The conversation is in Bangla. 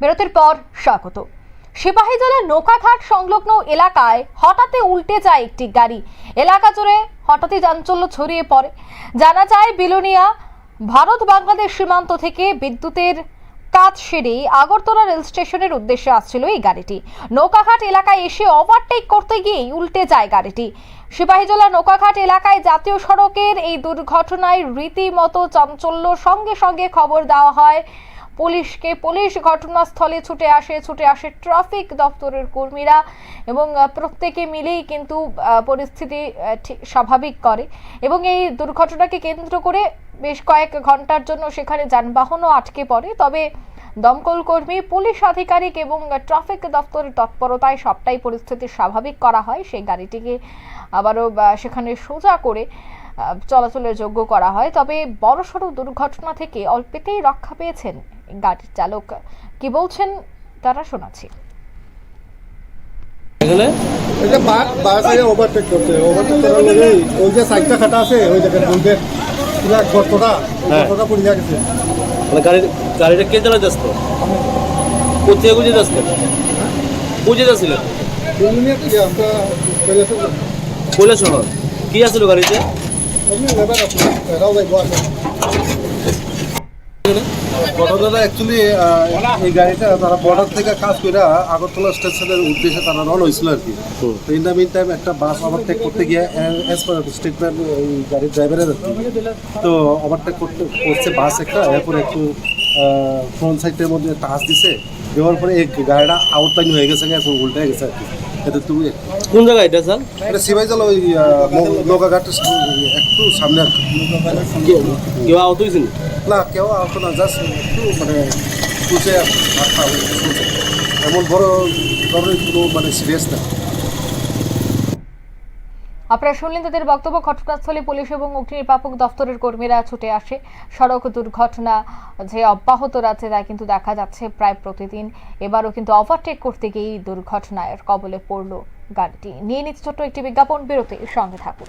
বিরতির পর স্বাগত। সিপাহীজলার নৌকাঘাট সংলগ্ন এলাকায় হঠাৎই উল্টে যায় একটি গাড়ি। এলাকা জুড়ে হঠাৎই চাঞ্চল্য ছড়িয়ে পড়ে। জানা যায়, বিলোনিয়া ভারত বাংলাদেশ সীমান্ত থেকে বিদ্যুতের কাজ সেরে আগরতলা রেল স্টেশনের উদ্দেশ্যে আসছিল এই গাড়িটি। নৌকাঘাট এলাকায় এসে ওভারটেক করতে গিয়েই উল্টে যায় গাড়িটি। সিপাহীজলা নৌকাঘাট এলাকায় জাতীয় সড়কের এই দুর্ঘটনায় রীতিমতো চাঞ্চল্য। সঙ্গে সঙ্গে খবর দেওয়া হয় পুলিশকে পুলিশ ঘটনাস্থলে ছুটে আসে ছুটে আসে ট্রাফিক দপ্তরের কর্মীরা এবং প্রত্যেকে মিলেই কিন্তু পরিস্থিতি স্বাভাবিক করে এবং এই দুর্ঘটনাকে কেন্দ্র করে বেশ কয়েক ঘণ্টার জন্য সেখানে যানবাহনও আটকে পড়ে। তবে দমকল কর্মী, পুলিশ আধিকারিক এবং ট্রাফিক দপ্তরের তৎপরতায় সবটাই পরিস্থিতি স্বাভাবিক করা হয়। সেই গাড়িটিকে আবারও সেখানে সোজা করে চলাচলের যোগ্য করা হয়। তবে বড়সড় দুর্ঘটনা থেকে অল্পেতেই রক্ষা পেয়েছেন গাড়ির চালক কি বলছেন তারা শোনাচ্ছি। এখানে? এটা বাস বাস আগে ওভারটেক করছে। ওভারটেক করার লগে ওই যে সাইডটা খাটা আছে ওই জায়গায় বলতে পুরা গর্তটা হ্যাঁ। গর্তটা পড়ে গেছে। মানে গাড়ি গাড়িটা কে চালাতে আসতো কোথায় বুঝে আসতো বুঝে যাচ্ছিল। দুনিয়া কি শহর আসলো গাড়িতে? আছে ঘটনাটা অ্যাকচুয়ালি এই গাড়িটা তারা বর্ডার থেকে কাজ করে আগরতলা স্টেশনের উদ্দেশ্যে তারা রওনা হয়েছিল আর কি। তো ইন দ্য মিন টাইম একটা বাস ওভারটেক করতে গিয়ে অ্যাজ পার স্টেটমেন্ট ওই গাড়ির ড্রাইভারের আর কি। তো ওভারটেক করতে করছে বাস একটা এরপর একটু ফ্রন্ট সাইডের মধ্যে টাচ দিছে। দেওয়ার পরে এই গাড়িটা আউটলাইন হয়ে গেছে এখন উল্টে গেছে আর কি। এটা তুমি কোন জায়গায় এটা স্যার? এটা সিবাইজাল ওই নৌকাঘাটের একটু সামনে। কেউ আহত হয়েছিল না কেউ আহত না জাস্ট একটু মানে কুচে এমন বড় ধরনের কোনো মানে সিরিয়াস না। আপনারা শুনলেন তাদের বক্তব্য। ঘটনাস্থলে পুলিশ এবং অগ্নিনির্বাপক দপ্তরের কর্মীরা ছুটে আসে। সড়ক দুর্ঘটনা যে অব্যাহত আছে তা কিন্তু দেখা যাচ্ছে প্রায় প্রতিদিন। এবারও কিন্তু ওভারটেক করতে গিয়েই দুর্ঘটনায় কবলে পড়ল গাড়িটি। নিয়ে নিচ্ছে ছোট্ট একটি বিজ্ঞাপন। বিরতির সঙ্গে থাকুন।